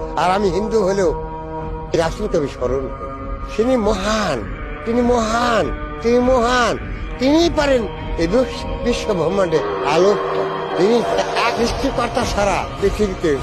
আর আমি হিন্দু হলেও রাসুলকে আমি স্মরণ তিনি মহান তিনি মহান তিনি মহান। তিনিই পারেন এই বিশ্ব- ব্রহ্মাণ্ডে আলোক। তিনি সৃষ্টিকর্তা ছাড়া পৃথিবীতে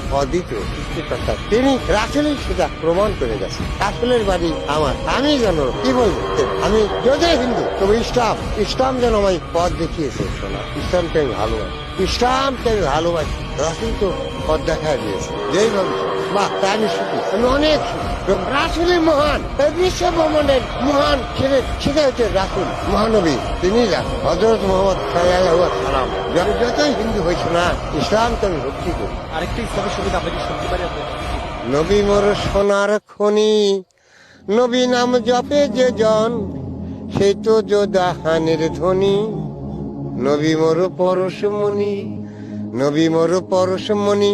সৃষ্টিকর্তা। তিনি রাসুলই সেটা প্রমাণ করে গেছে রাসুলের বাড়ি আমার। আমি যেন কি বলব? আমি যদি হিন্দু, তবে ইসলাম। ইসলাম যেন পথ দেখিয়েছে শোনা ইসলামকে আমি ভালোবাসি। ইসলামকে আমি ভালোবাসি। রাসুল তো পথ দেখা দিয়েছে। যেইভাবে বাহ তাই আমি সুখী আমি অনেক সুখী রাসুলই মহান এই বিশ্ব ব্রহ্মাণ্ডের মহান ছেলে সেটা হচ্ছে রাসুল। মহানবী তিনি রাসুল। হজরত মোহাম্মদ সাল্লাহ সালাম আমি যতই হিন্দু হয়েছে না ইসলামকে আমি ভক্তি করি। আরেকটা ইসলামী সুবিধা আমরা কি শুনতে পারি আপনার নবী মোর সোনার খনি নবী নাম জপে যে জন সেই তো যোদাহানের ধ্বনি। নবী মোর পরশমণি নবী মোর পরশমণি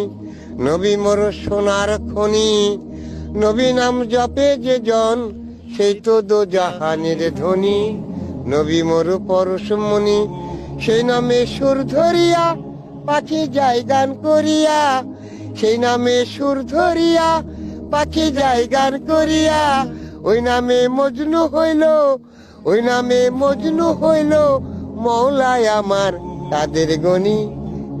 নবী মোর সোনার খনি, নবী নাম জপে যে জন, সেই তো দো জাহানের ধ্বনি নবী মোর পরশমণি সেই নামে সুর ধরিয়া পাখি যায় গান করিয়া। সেই নামে সুর ধরিয়া পাখি যায় গান করিয়া। ওই নামে মজনু হইল, ওই নামে মজনু হইল মৌলায় আমার তাদের গনি।